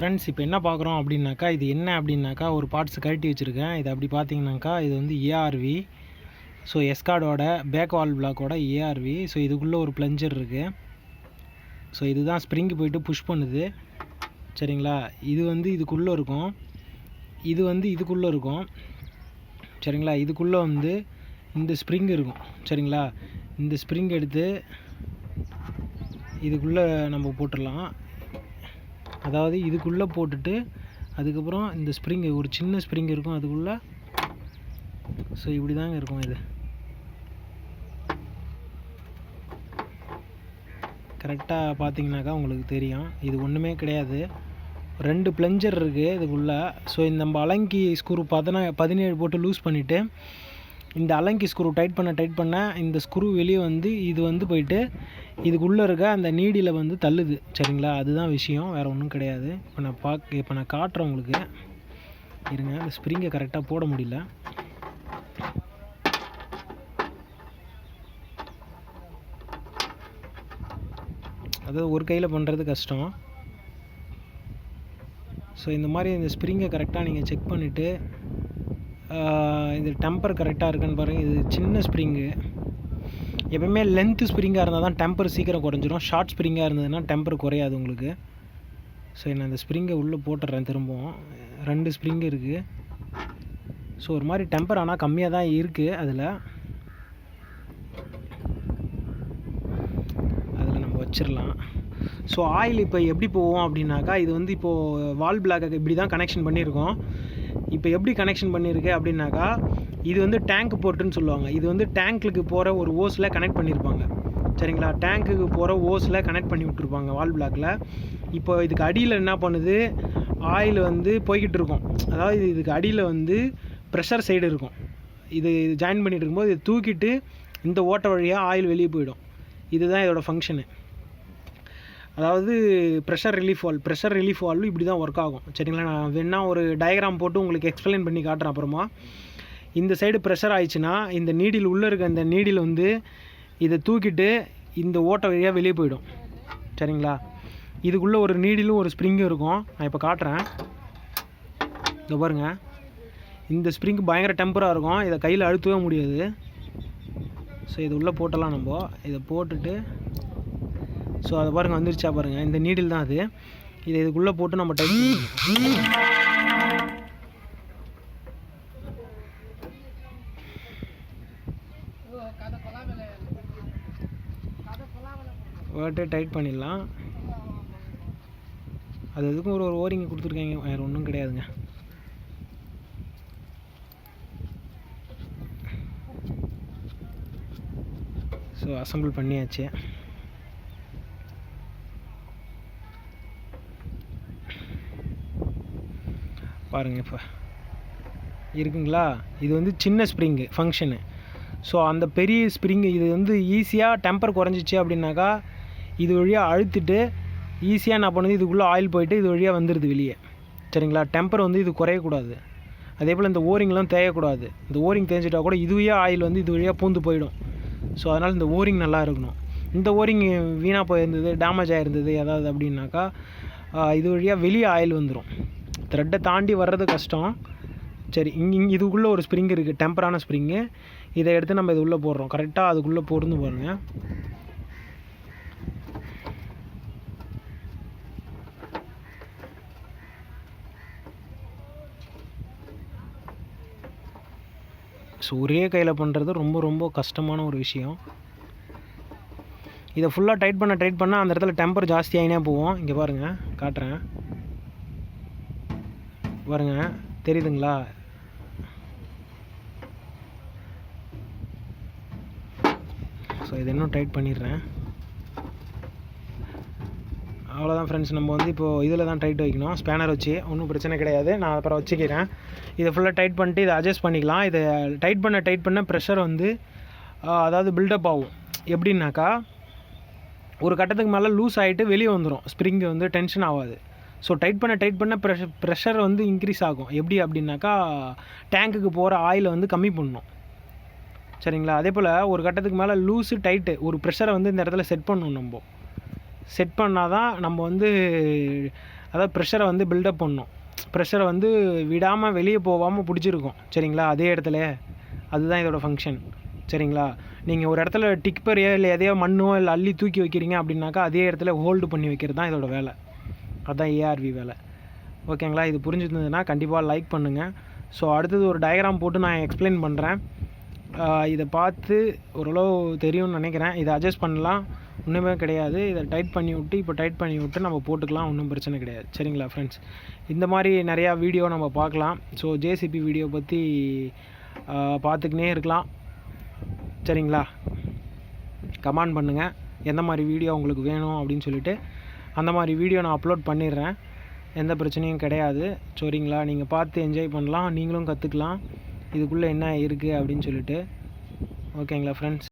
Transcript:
Friends இப்போ என்ன பார்க்குறோம் அப்படின்னாக்கா இது என்ன அப்படின்னாக்கா ஒரு பார்ட்ஸ் கழட்டி வச்சுருக்கேன். இது அப்படி பார்த்தீங்கன்னாக்கா இது வந்து ஏஆர்வி ஸோ எஸ்கார்டோட பேக் வால் பிளாக்கோட ஏஆர்வி ஸோ இதுக்குள்ளே ஒரு ப்ளஞ்சர் இருக்குது ஸோ இதுதான் ஸ்ப்ரிங்கு போயிட்டு புஷ் பண்ணுது. சரிங்களா? இது வந்து இதுக்குள்ளே இருக்கும். இது வந்து இதுக்குள்ளே இருக்கும். சரிங்களா? இதுக்குள்ளே வந்து இந்த ஸ்ப்ரிங் இருக்கும். சரிங்களா? இந்த ஸ்ப்ரிங் எடுத்து இதுக்குள்ளே நம்ம போட்டுடலாம். அதாவது இதுக்குள்ளே போட்டுட்டு அதுக்கப்புறம் இந்த ஸ்ப்ரிங் ஒரு சின்ன ஸ்ப்ரிங் இருக்கும் அதுக்குள்ளே. ஸோ இப்படி தாங்க இருக்கும் இது. கரெக்டாக பார்த்தீங்கன்னாக்கா உங்களுக்கு தெரியும். இது ஒன்றுமே கிடையாது. ரெண்டு பிளஞ்சர் இருக்குது இதுக்குள்ளே. ஸோ இந்த நம்ம அலங்கி ஸ்க்ரூ பதினா பதினேழு போட்டு லூஸ் பண்ணிவிட்டு இந்த அலங்கி ஸ்க்ரூ டைட் பண்ண டைட் பண்ண இந்த ஸ்க்ரூ வெளியே வந்து இது வந்து போயிட்டு இதுக்குள்ளே இருக்க அந்த நீடியில் வந்து தள்ளுது. சரிங்களா? அதுதான் விஷயம். வேறு ஒன்றும் கிடையாது. இப்போ நான் பார்க்க இப்போ நான் காட்டுறேன் உங்களுக்கு. இருங்க. அந்த ஸ்ப்ரிங்கை கரெக்டாக போட முடியல. அதாவது ஒரு கையில் பண்ணுறது கஷ்டம். ஸோ இந்த மாதிரி இந்த ஸ்ப்ரிங்கை கரெக்டாக நீங்கள் செக் பண்ணிவிட்டு இது டெம்பர் கரெக்டாக இருக்குன்னு பாருங்கள் இது சின்ன ஸ்ப்ரிங்கு எப்பவுமே லென்த்து ஸ்ப்ரிங்காக இருந்தால் தான் டெம்பர் சீக்கிரம் குறைஞ்சிரும். ஷார்ட் ஸ்ப்ரிங்காக இருந்ததுன்னா டெம்பர் குறையாது உங்களுக்கு. ஸோ நான் இந்த ஸ்ப்ரிங்கை உள்ளே போட்டுடுறேன் திரும்பவும். ரெண்டு ஸ்ப்ரிங் இருக்குது ஸோ ஒரு மாதிரி டெம்பர் ஆனால் கம்மியாக தான் இருக்குது அதில். அதில் நம்ம வச்சிடலாம் ஸோ ஆயில் இப்போ எப்படி போவோம் அப்படின்னாக்கா இது வந்து இப்போது வால் பிளாக்கு இப்படி தான் கனெக்ஷன் பண்ணியிருக்கோம். இப்போ எப்படி கனெக்ஷன் பண்ணியிருக்கு அப்படின்னாக்கா இது வந்து டேங்க் போர்ட்டுன்னு சொல்லுவாங்க. இது வந்து டேங்க்குக்கு போகிற ஒரு ஓஸில் கனெக்ட் பண்ணியிருப்பாங்க சரிங்களா? டேங்க்குக்கு போகிற ஓஸில் கனெக்ட் பண்ணி விட்ருப்பாங்க வால் பிளாக்கில் இப்போ இதுக்கு அடியில் என்ன பண்ணுது? ஆயில் வந்து போய்கிட்டு இருக்கும். அதாவது இதுக்கு அடியில் வந்து ப்ரெஷர் சைடு இருக்கும். இது ஜாயின் பண்ணிகிட்டு இருக்கும்போது இதை தூக்கிட்டு இந்த ஓட்டை வழியாக ஆயில் வெளியே போயிடும். இதுதான் இதோட ஃபங்க்ஷனு அதாவது pressure relief valve pressure relief valve இப்படி தான் ஒர்க் ஆகும். சரிங்களா? நான் வேணா ஒரு டயக்ராம் போட்டு உங்களுக்கு எக்ஸ்பிளைன் பண்ணி காட்டுறேன் அப்புறமா. இந்த சைடு ப்ரெஷர் ஆயிடுச்சுன்னா இந்த நீடில் உள்ளே இருக்க இந்த நீடில் வந்து இதை தூக்கிட்டு இந்த ஓட்டை வழியாக வெளியே போயிடும். சரிங்களா? இதுக்குள்ளே ஒரு நீடிலும் ஒரு ஸ்ப்ரிங்கும் இருக்கும். நான் இப்போ காட்டுறேன். இதை பாருங்க. இந்த ஸ்ப்ரிங் பயங்கர டெம்பராக இருக்கும். இதை கையில் அழுத்தவே முடியாது. ஸோ இது உள்ளே போட்டலாம் நம்ம. இதை போட்டுட்டு ஸோ அதை பாருங்கள் வந்துருச்சா பாருங்கள் இந்த நீடில் தான் அது. இதை இதுக்குள்ளே போட்டு நம்ம டைப் வேர்ட்டே டைட் பண்ணிடலாம். அது எதுக்கும் ஒரு ஒரு ஓரிங்க கொடுத்துருக்காங்க. வேறு ஒன்றும் கிடையாதுங்க. ஸோ அசம்பிள் பண்ணியாச்சு. பாருங்கள் இப்போ. இருக்குங்களா? இது வந்து சின்ன ஸ்ப்ரிங்கு ஃபங்க்ஷனு ஸோ அந்த பெரிய ஸ்ப்ரிங்கு இது வந்து ஈஸியாக டெம்பர் குறைஞ்சிச்சு அப்படின்னாக்கா இது வழியாக அழுத்திட்டு ஈஸியாக என்ன பண்ணுது இதுக்குள்ளே ஆயில் போயிட்டு இது வழியாக வந்துடுது வெளியே. சரிங்களா? டெம்பர் வந்து இது குறையக்கூடாது. அதே போல் இந்த ஓரிங்லாம் தேயக்கூடாது. இந்த ஓரிங் தேஞ்சிட்டா கூட இதுவே ஆயில் வந்து இது வழியாக பூந்து போயிடும். ஸோ அதனால் இந்த ஓரிங் நல்லா இருக்கணும். இந்த ஓரிங் வீணாக போயிருந்தது டேமேஜ் ஆகிருந்தது ஏதாவது அப்படின்னாக்கா இது வழியாக வெளியே ஆயில் வந்துடும் த்ரெட்டை தாண்டி வர்றது கஷ்டம். சரி இங்கே இங்கே இதுக்குள்ளே ஒரு ஸ்ப்ரிங் இருக்குது டெம்பரான ஸ்ப்ரிங்கு இதை எடுத்து நம்ம இது உள்ளே போடுறோம். கரெக்டாக அதுக்குள்ளே போடுன்னு பாருங்கள் ஸோ ஒரே கையில் பண்ணுறது ரொம்ப ரொம்ப கஷ்டமான ஒரு விஷயம். இதை ஃபுல்லாக டைட் பண்ண டைட் பண்ணால் அந்த இடத்துல டெம்பர் ஜாஸ்தி ஆகினே போவோம். இங்கே பாருங்கள் காட்டுறேன். பாருங்கள் தெரியுதுங்களா? ஸோ இது இன்னும் டைட் பண்ணிடுறேன். அவ்வளோதான் ஃப்ரெண்ட்ஸ் நம்ம வந்து இப்போது இதில் தான் டைட் வைக்கணும். ஸ்பேனர் வச்சு. ஒன்றும் பிரச்சனை கிடையாது. நான் அப்புறம் வச்சுக்கிறேன். இதை ஃபுல்லாக டைட் பண்ணிட்டு இதை அட்ஜஸ்ட் பண்ணிக்கலாம். இதை டைட் பண்ண டைட் பண்ண ப்ரெஷர் வந்து அதாவது பில்டப் ஆகும். எப்படின்னாக்கா ஒரு கட்டத்துக்கு மேலே லூஸ் ஆகிட்டு வெளியே வந்துடும் ஸ்ப்ரிங்கு வந்து டென்ஷன் ஆகாது. ஸோ டைட் பண்ண டைட் பண்ண ப்ரெஷர் ப்ரெஷர் வந்து இன்க்ரீஸ் ஆகும். எப்படி அப்படின்னாக்கா டேங்க்குக்கு போகிற ஆயிலை வந்து கம்மி பண்ணணும் சரிங்களா? அதே போல் ஒரு கட்டத்துக்கு மேலே லூஸு டைட்டு ஒரு ப்ரெஷரை வந்து இந்த இடத்துல செட் பண்ணணும் நம்ம. செட் பண்ணால் தான் நம்ம வந்து அதாவது ப்ரெஷரை வந்து பில்டப் பண்ணும். ப்ரெஷரை வந்து விடாமல் வெளியே போகாமல் பிடிச்சிருக்கும். சரிங்களா? அதே இடத்துல. அதுதான் இதோட ஃபங்க்ஷன் சரிங்களா? நீங்கள் ஒரு இடத்துல டிக்பரையோ இல்லை எதையோ மண்ணோ இல்லை அள்ளி தூக்கி வைக்கிறீங்க அப்படின்னாக்கா அதே இடத்துல ஹோல்டு பண்ணி வைக்கிறது தான் இதோட வேலை. அதுதான் ஏஆர்வி வேலை. ஓகேங்களா? இது புரிஞ்சிருந்ததுன்னா கண்டிப்பாக லைக் பண்ணுங்கள் ஸோ அடுத்தது ஒரு டயக்ராம் போட்டு நான் எக்ஸ்பிளைன் பண்ணுறேன் இதை பார்த்து ஓரளவு தெரியும்னு நினைக்கிறேன். இதை அட்ஜஸ்ட் பண்ணலாம். ஒன்றுமே கிடையாது. இதை டைட் பண்ணி விட்டு இப்போ டைட் பண்ணி விட்டு நம்ம போட்டுக்கலாம் ஒன்றும் பிரச்சனை கிடையாது. சரிங்களா ஃப்ரெண்ட்ஸ் இந்த மாதிரி நிறையா வீடியோ நம்ம பார்க்கலாம். ஸோ ஜேசிபி வீடியோ பற்றி பார்த்துக்கினே இருக்கலாம். சரிங்களா? கமெண்ட் பண்ணுங்கள் எந்த மாதிரி வீடியோ உங்களுக்கு வேணும் அப்படின்னு சொல்லிட்டு அந்த மாதிரி வீடியோ நான் அப்லோட் பண்ணிடுறேன். எந்த பிரச்சனையும் கிடையாது. சரிங்களா? நீங்கள் பார்த்து என்ஜாய் பண்ணலாம். நீங்களும் கற்றுக்கலாம் இதுக்குள்ளே என்ன இருக்குது அப்படின்னு சொல்லிட்டு. ஓகேங்களா ஃப்ரெண்ட்ஸ்